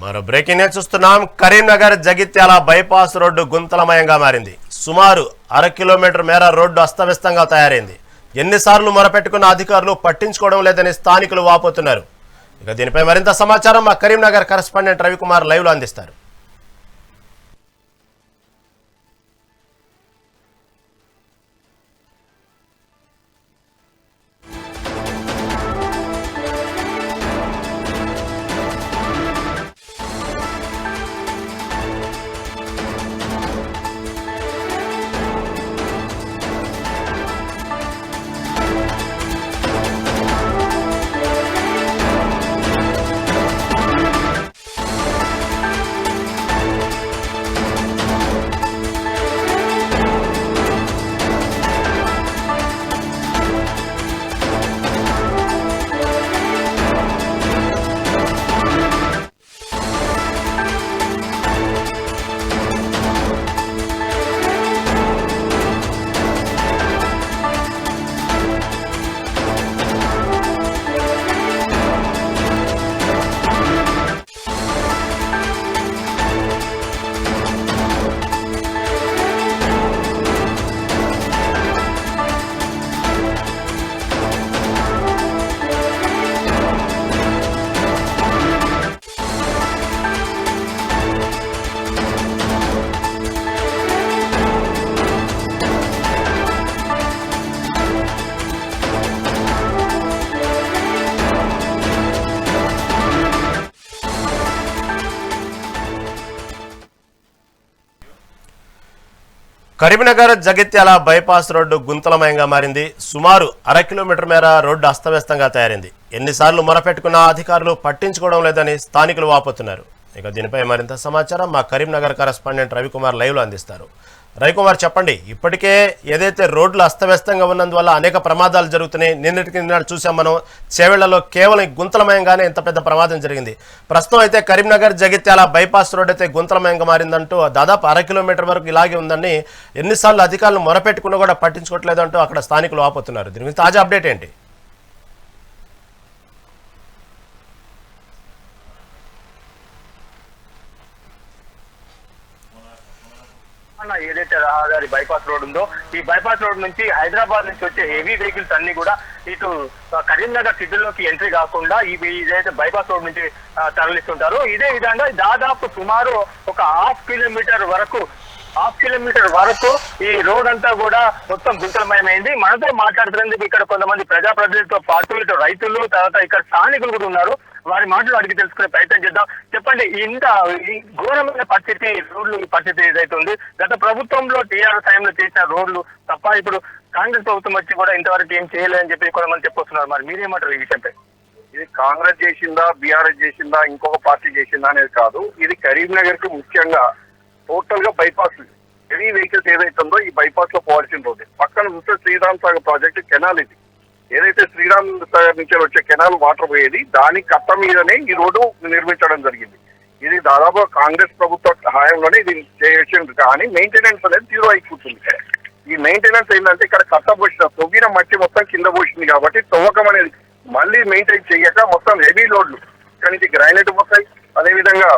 మరో breaking news చూస్తున్నాం. Karimnagar Jagtial bypass road గుంతలమయంగా మారింది. సుమారు అర కిలోమీటర్ మేర రోడ్డు అస్తవ్యస్తంగా తయారైంది. ఎన్నిసార్లు మొరపెట్టుకున్న అధికారులు పట్టించుకోవడం లేదని స్థానికులు వాపోతున్నారు. ఇక దీనిపై మరింత సమాచారం మా కరీంనగర్ కరెస్పాండెంట్ రవికుమార్ లైవ్లో అందిస్తారు. కరీంనగర్ జగిత్యాల బైపాస్ రోడ్డు గుంతలమయంగా మారింది. సుమారు అర కిలోమీటర్ మేర రోడ్డు అస్తవ్యస్తంగా తయారైంది. ఎన్నిసార్లు మొరపెట్టుకున్నా అధికారులు పట్టించుకోవడం లేదని స్థానికులు వాపోతున్నారు. ఇక దీనిపై మరింత సమాచారం మా కరీంనగర్ కరస్పాండెంట్ రవికుమార్ లైవ్లో అందిస్తారు. రవికుమార్ చెప్పండి ఇప్పటికే ఏదైతే రోడ్లు అస్తవ్యస్తంగా ఉన్నందువల్ల అనేక ప్రమాదాలు జరుగుతున్నాయి నిన్నటికి నిన్న చూసాం మనం చేవేళ్ళలో కేవలం గుంతలమయంగానే ఇంత పెద్ద ప్రమాదం జరిగింది. ప్రస్తుతం అయితే కరీంనగర్ జగిత్యాల బైపాస్ రోడ్ అయితే గుంతలమయంగా మారిందంటూ దాదాపు అర కిలోమీటర్ వరకు ఇలాగే ఉందని ఎన్నిసార్లు అధికారులు మొరపెట్టుకున్నా కూడా పట్టించుకోవట్లేదంటూ అక్కడ స్థానికులు ఆపోతున్నారు. దీని గురించి తాజా అప్డేట్ ఏంటి? అన్న ఏదైతే రహదారి బైపాస్ రోడ్ ఉందో ఈ బైపాస్ రోడ్ నుంచి హైదరాబాద్ నుంచి వచ్చే హెవీ వెహికల్స్ అన్ని కూడా ఇటు కరీంనగర్ సిటీలోకి ఎంట్రీ కాకుండా ఇవి ఈ బైపాస్ రోడ్ నుంచి తరలిస్తుంటారు ఇదే విధంగా దాదాపు సుమారు ఒక హాఫ్ కిలోమీటర్ వరకు హాఫ్ కిలోమీటర్ వరకు ఈ రోడ్ అంతా కూడా మొత్తం గుంతలమయమైంది. మనతో మాట్లాడుతున్నందుకు ఇక్కడ కొంతమంది ప్రజాప్రతినిధులతో పాటు ఇటు రైతులు తర్వాత ఇక్కడ స్థానికులు కూడా ఉన్నారు. వారి మాటలు అడిగి తెలుసుకునే ప్రయత్నం చేద్దాం. చెప్పండి ఇంత ఈ ఘోరమైన పరిస్థితి రోడ్లు ఈ పరిస్థితి ఏదైతే ఉంది? గత ప్రభుత్వంలో టీఆర్ఎస్ టైంలో చేసిన రోడ్లు తప్ప ఇప్పుడు కాంగ్రెస్ ప్రభుత్వం వచ్చి కూడా ఇంతవరకు ఏం చేయలేదని చెప్పి కొంతమంది చెప్పొస్తున్నారు. మరి మీరేమంటారు ఈ విషయంపై? ఇది కాంగ్రెస్ చేసిందా బీఆర్ఎస్ చేసిందా ఇంకొక పార్టీ చేసిందా అనేది కాదు. ఇది కరీంనగర్కు ముఖ్యంగా టోటల్గా బైపాస్ హెవీ వెహికల్స్ ఏదైతే ఉందో ఈ బైపాస్లో పోవాల్సిన రోడ్ పక్కన చూస్తే శ్రీరామ్ సాగర్ ప్రాజెక్ట్ కెనాల్ ఇది. ఏదైతే శ్రీరామ్ సాగర్ నుంచి వచ్చే కెనాల్ వాటర్ పోయేది దాని కట్ట మీదనే ఈ రోడ్డు నిర్మించడం జరిగింది. ఇది దాదాపు కాంగ్రెస్ ప్రభుత్వ హాయంలోనే ఇది చేసింది కానీ మెయింటెనెన్స్ అనేది జీరో అయిపోతుంది. ఈ మెయింటెనెన్స్ ఏంటంటే ఇక్కడ కట్ట పోసిన తొవ్విన మట్టి మొత్తం కింద పోసింది కాబట్టి తవ్వకం అనేది మళ్ళీ మెయింటైన్ చేయక మొత్తం హెవీ లోడ్లు ఇక్కడ నుంచి గ్రానైట్ పోతాయి. అదేవిధంగా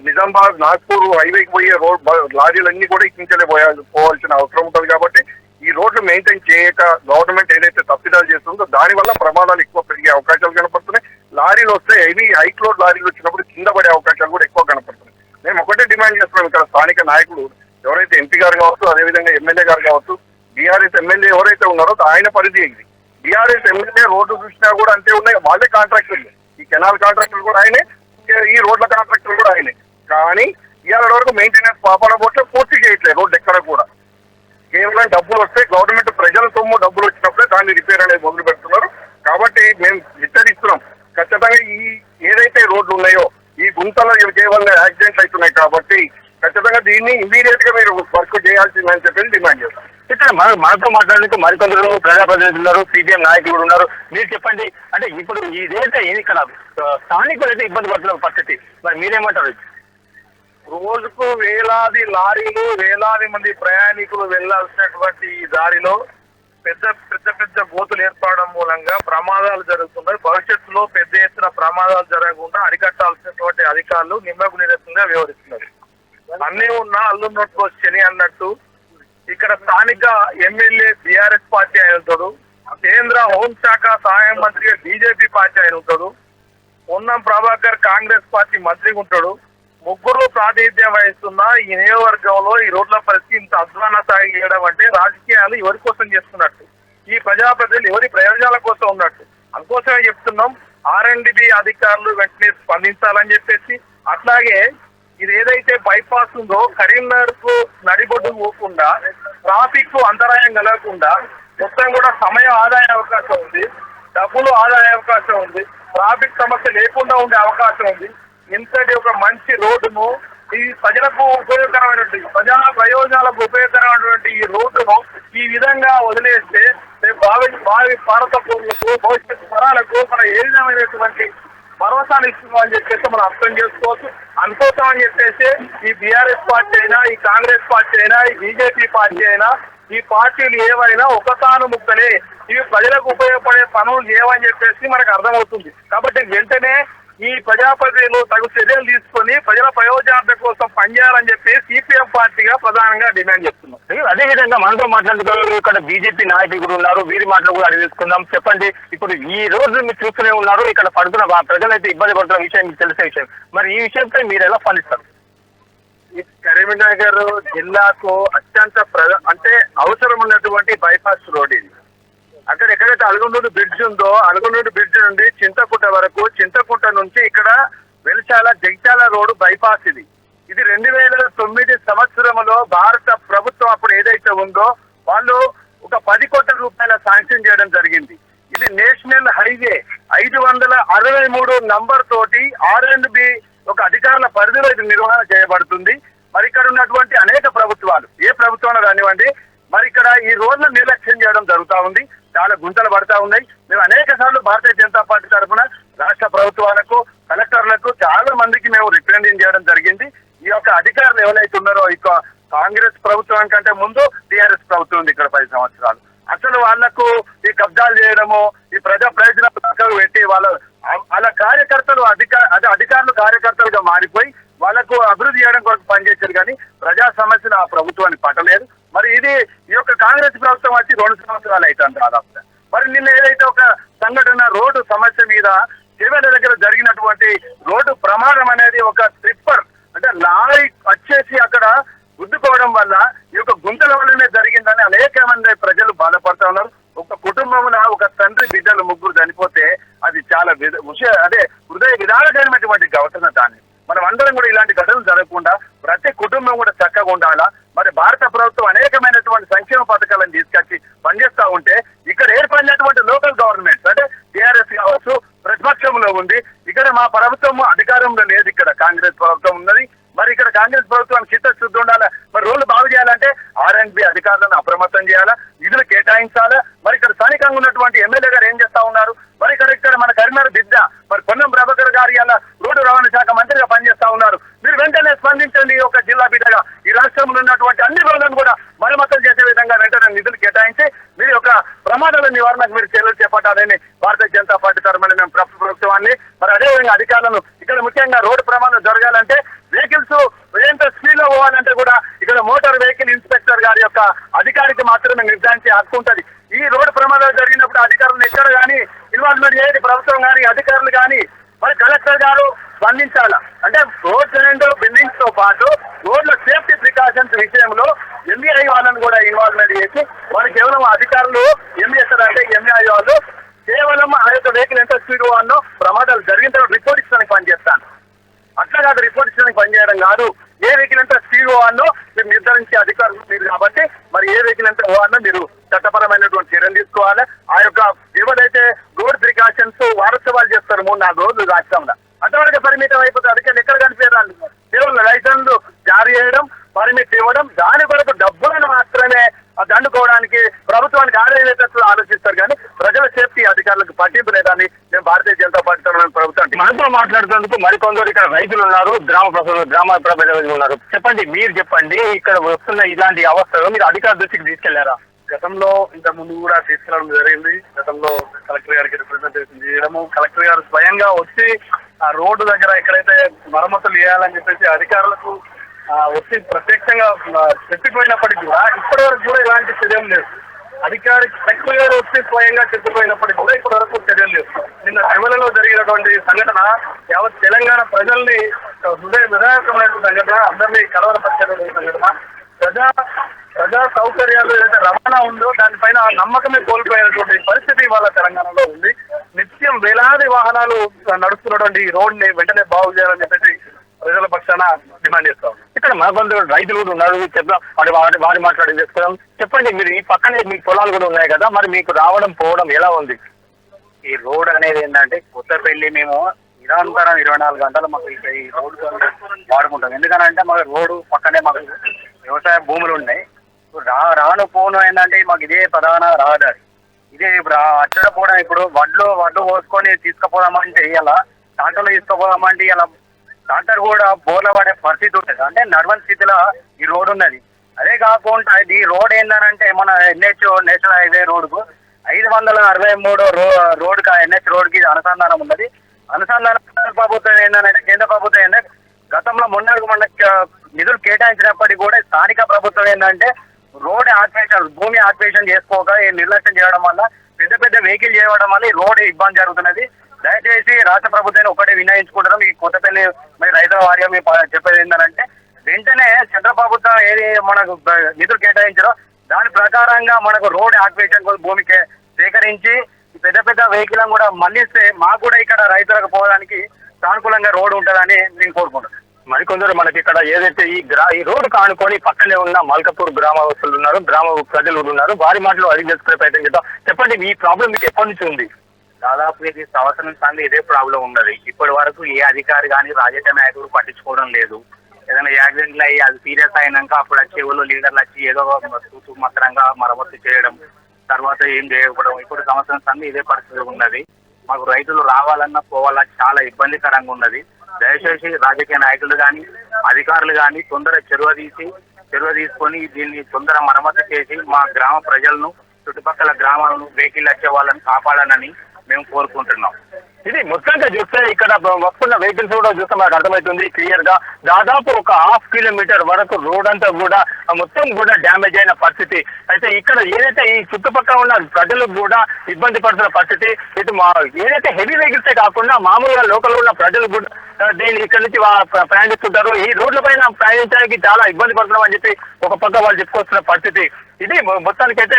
నిజామాబాద్ నాగ్పూర్ హైవేకి పోయే రోడ్ లారీలన్నీ కూడా ఇక్కించలే పోయా పోవాల్సిన అవసరం ఉంటుంది కాబట్టి ఈ రోడ్లు మెయింటైన్ చేయక గవర్నమెంట్ ఏదైతే తప్పిదాలు చేస్తుందో దాని వల్ల ప్రమాదాలు ఎక్కువ పెరిగే అవకాశాలు కనపడుతున్నాయి. లారీలు వస్తే హెవీ హైక్ లోడ్ లారీలు వచ్చినప్పుడు కింద పడే అవకాశాలు కూడా ఎక్కువ కనపడుతున్నాయి. మేము ఒకటే డిమాండ్ చేస్తున్నాం ఇక్కడ స్థానిక నాయకులు. ఎవరైతే ఎంపీ గారు కావచ్చు అదేవిధంగా ఎమ్మెల్యే గారు కావచ్చు బీఆర్ఎస్ ఎమ్మెల్యే ఎవరైతే ఉన్నారో ఆయన పరిధి ఇది బీఆర్ఎస్ ఎమ్మెల్యే రోడ్డు చూసినా కూడా అంతే ఉన్నాయి. వాళ్ళే కాంట్రాక్టర్లు. ఈ కెనాల్ కాంట్రాక్టర్ కూడా ఆయనే. ఈ రోడ్ల కాంట్రాక్టర్ కూడా ఆయనే. కానీ ఇవాళ వరకు మెయింటెనెన్స్ పాపడబోట్లే పూర్తి చేయట్లేదు రోడ్డు ఎక్కడ కూడా. కేవలం డబ్బులు వస్తే గవర్నమెంట్ ప్రజల సొమ్ము డబ్బులు వచ్చినప్పుడే దాన్ని రిపేర్ అనేది మొదలు పెడుతున్నారు. కాబట్టి మేము హెచ్చరిస్తున్నాం. ఖచ్చితంగా ఈ ఏదైతే రోడ్లు ఉన్నాయో ఈ గుంతలో కేవలం యాక్సిడెంట్స్ అవుతున్నాయి కాబట్టి ఖచ్చితంగా దీన్ని ఇమీడియట్గా మీరు వర్క్ చేయాల్సిందని చెప్పి డిమాండ్ చేస్తాం. ఇక్కడ మన- మనతో మాట్లాడడానికి మరికొందరు ప్రజాప్రతినిధులు ఉన్నారు సిపిఎం నాయకులు కూడా ఉన్నారు. మీరు చెప్పండి అంటే ఇప్పుడు ఇదైతే ఇక్కడ ఆ, స్థానికులు అయితే ఇబ్బంది పడుతున్న పరిస్థితి. మరి మీరేమంటారు? రోజుకు వేలాది లారీలు వేలాది మంది ప్రయాణికులు వెళ్ళాల్సినటువంటి ఈ దారిలో పెద్ద పెద్ద పెద్ద గోతులు ఏర్పడడం మూలంగా ప్రమాదాలు జరుగుతున్నాయి. భవిష్యత్తులో పెద్ద ఎత్తున ప్రమాదాలు జరగకుండా అరికట్టాల్సినటువంటి అధికారులు నిమ్మకు నిరసనగా వివరిస్తున్నారు అన్నీ ఉన్న అల్లు నోట్లో శని అన్నట్టు ఇక్కడ స్థానిక ఎమ్మెల్యే బీఆర్ఎస్ పార్టీ ఆయన ఉంటాడు కేంద్ర హోంశాఖ సహాయ మంత్రిగా బీజేపీ పార్టీ ఆయన ఉంటాడు పొన్నం ప్రభాకర్ కాంగ్రెస్ పార్టీ మంత్రిగా ఉంటాడు. ముగ్గురు ప్రాతినిధ్యం వహిస్తున్న ఈ నియోజకవర్గంలో ఈ రోడ్ల పరిస్థితి ఇంత అధ్వాన స్థాయి చేయడం అంటే రాజకీయాలు ఎవరి కోసం చేస్తున్నట్టు? ఈ ప్రజాప్రతినిధులు ఎవరి ప్రయోజనాల కోసం ఉన్నట్టు? అందుకోసమే చెప్తున్నాం ఆర్ఎండ్బి అధికారులు వెంటనే స్పందించాలని చెప్పేసి అట్లాగే ఇది ఏదైతే బైపాస్ ఉందో కరీంనగర్కు నడిబొడ్డు పోకుండా ట్రాఫిక్కు అంతరాయం కలగకుండా మొత్తం కూడా సమయం ఆదాయ అవకాశం ఉంది డబ్బులు ఆదాయ అవకాశం ఉంది ట్రాఫిక్ సమస్య లేకుండా ఉండే అవకాశం ఉంది. ఇంతటి ఒక మంచి రోడ్డును ఈ ప్రజలకు ఉపయోగకరమైనటువంటి ప్రజా ప్రయోజనాలకు ఉపయోగకరమైనటువంటి ఈ రోడ్డును ఈ విధంగా వదిలేస్తే రేపు భావి భావి భారత పౌరులకు భవిష్యత్ తరాలకు మన ఏ విధమైనటువంటి భరోసాను ఇస్తున్నామని చెప్పేసి మనం అర్థం చేసుకోవచ్చు. అనుకోసం అని చెప్పేసి ఈ బీఆర్ఎస్ పార్టీ అయినా ఈ కాంగ్రెస్ పార్టీ అయినా ఈ బీజేపీ పార్టీ అయినా ఈ పార్టీలు ఏవైనా ఒకతాను ముక్కలే ఇవి ప్రజలకు ఉపయోగపడే పనులు ఏవని చెప్పేసి మనకు అర్థమవుతుంది. కాబట్టి వెంటనే ఈ ప్రజాప్రతినిధులు తగు చర్యలు తీసుకొని ప్రజల ప్రయోజనాల కోసం పనిచేయాలని చెప్పి సిపిఎం పార్టీగా ప్రధానంగా డిమాండ్ చేస్తున్నాం. అదే విధంగా మనతో మాట్లాడుతున్నారు ఇక్కడ బీజేపీ నాయకులు ఉన్నారు. వీరి మాటలు కూడా అడిగి తీసుకుందాం. చెప్పండి ఇప్పుడు ఈ రోజు మీరు చూస్తూనే ఉన్నారు ఇక్కడ పడుతున్న ప్రజలైతే ఇబ్బంది పడుతున్న విషయం మీకు తెలిసే విషయం. మరి ఈ విషయంపై మీరు ఎలా స్పందిస్తారు కరీంనగర్ జిల్లాకు అత్యంత ప్రధ అంటే అవసరం ఉన్నటువంటి బైపాస్ రోడ్ ఇది. అక్కడ ఎక్కడైతే అలగనూరు బ్రిడ్జ్ ఉందో అలగనూరు బ్రిడ్జ్ నుండి చింతకుంట వరకు చింతకుంట నుంచి ఇక్కడ వెలిచాల జగిత్యాల రోడ్డు బైపాస్ ఇది. ఇది రెండు వేల తొమ్మిది సంవత్సరంలో భారత ప్రభుత్వం అప్పుడు ఏదైతే ఉందో వాళ్ళు ఒక పది కోట్ల రూపాయల శాంక్షన్ చేయడం జరిగింది. ఇది నేషనల్ హైవే ఐదు వందల అరవై మూడు నంబర్ తోటి ఆర్ అండ్ బి ఒక అధికారుల పరిధిలో ఇది నిర్వహణ చేయబడుతుంది. మరి ఇక్కడ ఉన్నటువంటి అనేక ప్రభుత్వాలు ఏ ప్రభుత్వం కానివ్వండి మరి ఇక్కడ ఈ రోజున నిర్లక్ష్యం చేయడం జరుగుతా ఉంది. చాలా గుంతలు పడతా ఉన్నాయి. మేము అనేక సార్లు భారతీయ జనతా పార్టీ తరఫున రాష్ట్ర ప్రభుత్వాలకు కలెక్టర్లకు చాలా మందికి మేము రిప్రజెంట్ చేయడం జరిగింది. ఈ యొక్క అధికారులు ఎవరైతే ఉన్నారో ఇక కాంగ్రెస్ ప్రభుత్వం కంటే ముందు టిఆర్ఎస్ ప్రభుత్వం ఉంది ఇక్కడ పది సంవత్సరాలు. అసలు వాళ్ళకు ఈ కబ్జాలు చేయడము ఈ ప్రజా ప్రయోజనాలు పక్కకు పెట్టి వాళ్ళ వాళ్ళ కార్యకర్తలు అధికార అదే అధికారులు కార్యకర్తలుగా మారిపోయి వాళ్ళకు అభివృద్ధి చేయడం కొరకు పనిచేశారు కానీ ప్రజా సమస్యలు ఆ ప్రభుత్వాన్ని పట్టలేదు. మరి ఇది ఈ యొక్క కాంగ్రెస్ ప్రభుత్వం వచ్చి రెండు సంవత్సరాలు అవుతుంది దాదాపు మరి నిన్న ఏదైతే ఒక సంఘటన రోడ్డు సమస్య మీద చిరువేల దగ్గర జరిగినటువంటి రోడ్డు ప్రమాదం అనేది ఒక ట్రిప్పర్ అంటే లారీ వచ్చేసి అక్కడ గుద్దుకోవడం వల్ల ఈ యొక్క గుంతల వల్లనే జరిగిందని అనేక మంది ప్రజలు బాధపడతా ఉన్నారు. ఒక కుటుంబమున ఒక తండ్రి బిడ్డలు ముగ్గురు చనిపోతే అది చాలా విధ- అదే హృదయ విధానమైనటువంటి ఘటన దాన్ని మనం అందరం కూడా ఇలాంటి ఘటనలు జరగకుండా ప్రతి కుటుంబం కూడా చక్కగా ఉండాలా? మరి భారత ప్రభుత్వం అనేకమైనటువంటి సంక్షేమ పథకాలను తీసుకొచ్చి పనిచేస్తా ఉంటే ఇక్కడ ఏర్పడినటువంటి లోకల్ గవర్నమెంట్స్ అంటే టీఆర్ఎస్ కావచ్చు ప్రతిపక్షంలో ఉంది. ఇక్కడ మా ప్రభుత్వం అధికారంలో లేదు ఇక్కడ కాంగ్రెస్ ప్రభుత్వం ఉన్నది. మరి ఇక్కడ కాంగ్రెస్ ప్రభుత్వానికి చిత్తశుద్ధి ఉండాలా? మరి రోడ్లు బాగు చేయాలంటే ఆర్ అండ్ బి అధికారులను అప్రమత్తం చేయాలా? నిధులు కేటాయించాలా? మరి ఇక్కడ స్థానికంగా ఉన్నటువంటి ఎమ్మెల్యే గారు ఏం చేస్తా ఉన్నారు? మరి ఇక్కడ ఇక్కడ మన కరీంనగర్ బిడ్డ మరి పొన్నం ప్రభాకర్ గారు అలా రోడ్డు రవాణా శాఖ మంత్రిగా పనిచేస్తా ఉన్నారు మీరు వెంటనే స్పందించండి ఈ యొక్క జిల్లా బిడ్డగా ఈ రాష్ట్రంలో ఉన్నటువంటి అన్ని రోడ్లను కూడా మరమ్మతులు చేసే విధంగా వెంటనే నిధులు కేటాయించి మీరు యొక్క ప్రమాదాల నివారణకు మీరు చర్యలు భారతీయ జనతా పార్టీ తరఫున మేము ప్రభుత్వాన్ని మరి అదేవిధంగా అధికారులను ఇక్కడ ముఖ్యంగా రోడ్డు ప్రమాదం జరగాలంటే వెహికల్స్ ఎంత స్పీడ్లో పోవాలంటే కూడా ఇక్కడ మోటార్ వెహికల్ ఇన్స్పెక్టర్ గారి యొక్క అధికారికి మాత్రమే నిర్ధారించే హక్కు ఉంటది ఈ రోడ్డు ప్రమాదాలు జరిగినప్పుడు అధికారులను ఎక్కడ కానీ ఇన్వాల్వ్మెంట్ చేయని ప్రభుత్వం కానీ అధికారులు కానీ మరి కలెక్టర్ గారు స్పందించాల? అంటే రోడ్స్ అండ్ బిల్డింగ్స్తో పాటు రోడ్ల సేఫ్టీ ప్రికాషన్స్ విషయంలో ఎంబీఐ వాళ్ళని కూడా ఇన్వాల్వ్మెంట్ చేసి వాళ్ళు కేవలం అధికారులు ఏం చేస్తారంటే ఎంబీఐ వాళ్ళు కేవలం ఆ యొక్క వెహికల్ ఎంత స్పీడ్ వాడినో ప్రమాదాలు జరిగిన తర్వాత రిపోర్ట్ ఇస్తానికి పనిచేస్తాను. అట్లా కాదు రిపోర్ట్ ఇచ్చడానికి పనిచేయడం కాదు. ఏ వెహికల్ ఎంత స్పీడ్ వాడినో మీరు నిర్ధారించే అధికారులు మీరు కాబట్టి మరి ఏ వెహికల్ ఎంత వాడినో మీరు చట్టపరమైనటువంటి చర్యలు తీసుకోవాలి. ఆ యొక్క ఎవరైతే రోడ్ ప్రికాషన్స్ వారోత్సవాలు చేస్తారు మూడు నాలుగు రోజులు రాష్ట్రంలో అంతవరకు పరిమితం అయిపోతే అధికారులు ఎక్కడ కనిపించారు కేవలం లైసెన్స్ జారీ చేయడం పర్మిట్ ఇవ్వడం దాని కొరకు డబ్బులను మాత్రమే దండుకోవడానికి ప్రభుత్వానికి ఆదాయతత్వం ఆలోచిస్తారు కానీ ప్రజల సేఫ్టీ అధికారులకు పట్టింపు లేదని మేము భారతీయ జనతా పార్టీ తరఫున ప్రభుత్వం. మనతో మాట్లాడుతున్నందుకు మరికొందరు ఇక్కడ రైతులు ఉన్నారు గ్రామ ప్రజలు గ్రామ ప్రజలు ఉన్నారు. చెప్పండి మీరు చెప్పండి ఇక్కడ వస్తున్న ఇలాంటి అవస్థలు మీరు అధికార దృష్టికి తీసుకెళ్ళారా? గతంలో ఇంత ముందు కూడా తీసుకెళ్ళడం జరిగింది. గతంలో కలెక్టర్ గారికి రిప్రజెంటేషన్ చేయడము కలెక్టర్ గారు స్వయంగా వచ్చి ఆ రోడ్డు దగ్గర ఎక్కడైతే మరమ్మతులు చేయాలని చెప్పేసి అధికారులకు వచ్చి ప్రత్యక్షంగా చెప్పిపోయినప్పటికీ కూడా ఇప్పటి వరకు కూడా ఇలాంటి చర్యలు లేదు అధికారి కలెక్టర్ గారు వచ్చి స్వయంగా చెప్పిపోయినప్పటికీ కూడా ఇప్పటి వరకు చర్యలు లేవు. నిన్న శివలలో జరిగినటువంటి సంఘటన యావత్ తెలంగాణ ప్రజల్ని హృదయ విధాయకమైన సంఘటన అందరినీ కలవరపరిచేటువంటి సంఘటన. ప్రజా ప్రజా సౌకర్యాలు ఏదైతే రవాణా ఉందో దానిపైన నమ్మకమే కోల్పోయినటువంటి పరిస్థితి వాళ్ళ తెలంగాణలో ఉంది. నిత్యం వేలాది వాహనాలు నడుస్తున్నటువంటి ఈ రోడ్ని వెంటనే బాగు చేయాలని చెప్పేసి ప్రజల పక్షాన డిమాండ్ చేస్తాం ఇక్కడ మన బంధువులు రైతులు కూడా ఉన్నారు. చెప్దాం వారి వారి వారి మాట్లాడి చెప్తాం చెప్పండి మీరు ఈ పక్కనే మీకు పొలాలు కూడా ఉన్నాయి కదా మరి మీకు రావడం పోవడం ఎలా ఉంది? ఈ రోడ్ అనేది ఏంటంటే కొత్తపల్లి మేము నిరంతరం ఇరవై నాలుగు గంటలు మాకు ఈ రోడ్డు వాడుకుంటాం. ఎందుకనంటే మాకు రోడ్డు పక్కనే మాకు వ్యవసాయ భూములు ఉన్నాయి. ఇప్పుడు రా రాను పోను ఏంటంటే మాకు ఇదే ప్రధాన రహదారి. ఇదే ఇప్పుడు ఆ అచ్చడ పోవడం ఇప్పుడు వడ్లు వడ్లు పోసుకొని తీసుకుపోదామంటే ఇలా ట్రాక్టర్లో తీసుకుపోదామంటే ఇలా ట్రాక్టర్ కూడా బోర్ల పడే పరిస్థితి ఉంటుంది అంటే నడవని స్థితిలో ఈ రోడ్ ఉన్నది. అదే కాకుండా ఇది రోడ్ ఏంటంటే మన ఎన్హెచ్ నేషనల్ హైవే రోడ్కు ఐదు వందల అరవై మూడు రో రోడ్ ఎన్హెచ్ రోడ్కి అనుసంధానం ఉన్నది. అనుసంధానం కేంద్ర ప్రభుత్వం ఏంటంటే కేంద్ర ప్రభుత్వం ఏంటంటే గతంలో మొన్నటికి మొన్న నిధులు కేటాయించినప్పటికీ కూడా స్థానిక ప్రభుత్వం ఏంటంటే రోడ్ ఆక్యుపేషన్ భూమి ఆక్యుపేషన్ చేసుకోక ఈ నిర్లక్ష్యం చేయడం వల్ల వెహికల్ చేయడం వల్ల రోడ్ ఇబ్బంది జరుగుతున్నది. దయచేసి రాష్ట్ర ప్రభుత్వాన్ని ఒకటే వినయించుకుంటారు ఈ కొత్తపల్లి మరి రైతుల వారిగా మేము చెప్పేది ఏంటంటే వెంటనే కేంద్ర ప్రభుత్వం ఏది మనకు నిధులు కేటాయించారో దాని ప్రకారంగా మనకు రోడ్ ఆక్యుపేషన్ కోసం భూమికి సేకరించి పెద్ద పెద్ద వెహికల్ కూడా మళ్ళిస్తే మాకు కూడా ఇక్కడ రైతులకు పోవడానికి సానుకూలంగా రోడ్ ఉంటుందని నేను కోరుకుంటున్నాను. మరికొందరు మనకి ఇక్కడ ఏదైతే ఈ గ్రా ఈ రోడ్డు కానుకొని పక్కనే ఉన్న మల్కపూర్ గ్రామస్తులు ఉన్నారు గ్రామ ప్రజలు ఉన్నారు వారి మాటలు అడిగి తెలుసుకునే ప్రయత్నం చేద్దాం. చెప్పండి ఈ ప్రాబ్లం మీకు ఎప్పటి నుంచి ఉంది? దాదాపు ఇది సంవత్సరం సంది ఇదే ప్రాబ్లం ఉన్నది. ఇప్పటి వరకు ఏ అధికారి కానీ రాజకీయ నాయకుడు పట్టించుకోవడం లేదు. ఏదైనా యాక్సిడెంట్లు అయ్యి అది సీరియస్ అయినాక అప్పుడు వచ్చే ఎవరు లీడర్లు వచ్చి ఏదో చూసు మాత్రంగా మరమ్మతు చేయడం తర్వాత ఏం చేయకపోవడం ఇప్పుడు సంవత్సరం సంది ఇదే పరిస్థితి ఉన్నది. మాకు రైతులు రావాలన్నా పోవాలన్నా చాలా ఇబ్బందికరంగా ఉన్నది. దయచేసి రాజకీయ నాయకులు కానీ అధికారులు కానీ తొందర చెరువ తీసి చెరువ తీసుకొని దీన్ని తొందర మరమ్మతు చేసి మా గ్రామ ప్రజలను చుట్టుపక్కల గ్రామాలను వెహికల్ వచ్చే వాళ్ళని కాపాడాలని మేము కోరుకుంటున్నాం. ఇది మొత్తంగా చూస్తే ఇక్కడ వస్తున్న వెహికల్స్ కూడా చూస్తే మనకు అర్థమవుతుంది క్లియర్గా. దాదాపు ఒక హాఫ్ కిలోమీటర్ వరకు రోడ్ అంతా కూడా మొత్తం కూడా డ్యామేజ్ అయిన పరిస్థితి. అయితే ఇక్కడ ఏదైతే ఈ చుట్టుపక్కల ఉన్న ప్రజలకు కూడా ఇబ్బంది పడుతున్న పరిస్థితి ఇటు మా ఏదైతే హెవీ వెహికల్స్ కాకుండా మామూలుగా లోకల్ ఉన్న ప్రజలు కూడా దీన్ని ఇక్కడ నుంచి ప్రయాణిస్తుంటారు. ఈ రోడ్ల పైన ప్రయాణించడానికి చాలా ఇబ్బంది పడుతున్నాం అని చెప్పి ఒక పక్క వాళ్ళు చెప్పుకొస్తున్న పరిస్థితి. ఇది మొత్తానికైతే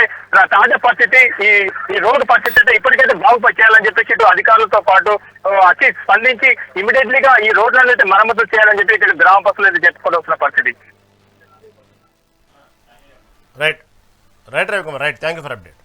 తాజా పరిస్థితి ఈ ఈ రోడ్డు పరిస్థితి అయితే ఇప్పటికైతే బాగుపరిచేయాలని చేయాలని చెప్పేసి ఇటు అధికారులతో పాటు అతి స్పందించి ఇమీడియట్లీ గా ఈ రోడ్లను అయితే మరమ్మతులు చేయాలని చెప్పి ఇక్కడ గ్రామ బస్సులు అయితే చెప్పుకోవాల్సిన వస్తున్న పరిస్థితి. Right. Right Ravikumar right. Thank you for update.